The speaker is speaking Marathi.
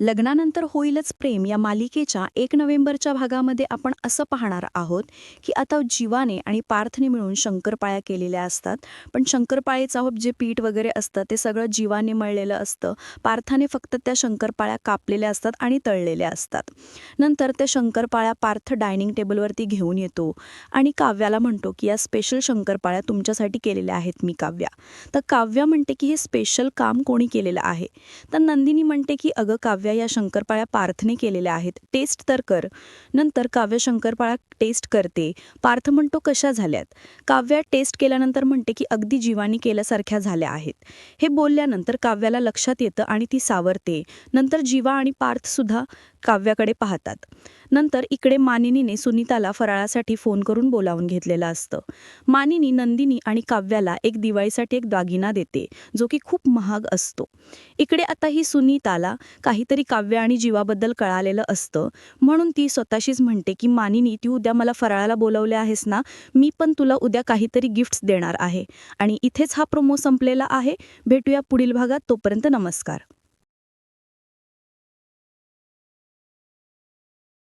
लग्नानंतर होईलच प्रेम या मालिकेच्या एक नोव्हेंबरच्या भागामध्ये आपण असं पाहणार आहोत की आता जीवाने आणि पार्थने मिळून शंकरपाळ्या केलेल्या असतात. पण शंकरपाळेचा जे पीठ वगैरे असतं ते सगळं जीवाने मळलेलं असतं. पार्थाने फक्त त्या शंकरपाळ्या कापलेल्या असतात आणि तळलेल्या असतात. नंतर त्या शंकरपाळ्या पार्थ डायनिंग टेबलवरती घेऊन येतो आणि काव्याला म्हणतो की या स्पेशल शंकरपाळ्या तुमच्यासाठी केलेल्या आहेत मी काव्या. तर काव्या म्हणते की हे स्पेशल काम कोणी केलेलं आहे? तर नंदिनी म्हणते की अगं काव्य या शंकरपाळ्या पार्थने केलेल्या आहेत. टेस्ट तर कर. नंतर काव्य शंकरपाळ्या टेस्ट करते. पार्थ म्हणतो कशा झाल्यात? काव्या टेस्ट केल्यानंतर म्हणते की अगदी जीवानी केल्यासारख्या झाल्या आहेत. हे बोलल्यानंतर काव्याला लक्षात येतं आणि ती सावरते. नंतर जीवा आणि पार्थसुद्धा काव्याकडे पाहतात. नंतर इकडे मानिनीने सुनीताला फराळासाठी फोन करून बोलावून घेतलेलं असतं. मानिनी नंदिनी आणि काव्याला एक दिवाळीसाठी एक दागिना देते जो की खूप महाग असतो. इकडे आता ही सुनीताला काहीतरी काव्य आणि जीवाबद्दल कळालेलं असतं म्हणून ती स्वतःशीच म्हणते की मानिनी ती उद्या मला फराळाला बोलवले आहेस ना मी पण तुला उद्या काहीतरी गिफ्ट्स देणार आहे. आणि इथेच हा प्रोमो संपलेला आहे. भेटूया पुढील भागात. तोपर्यंत नमस्कार.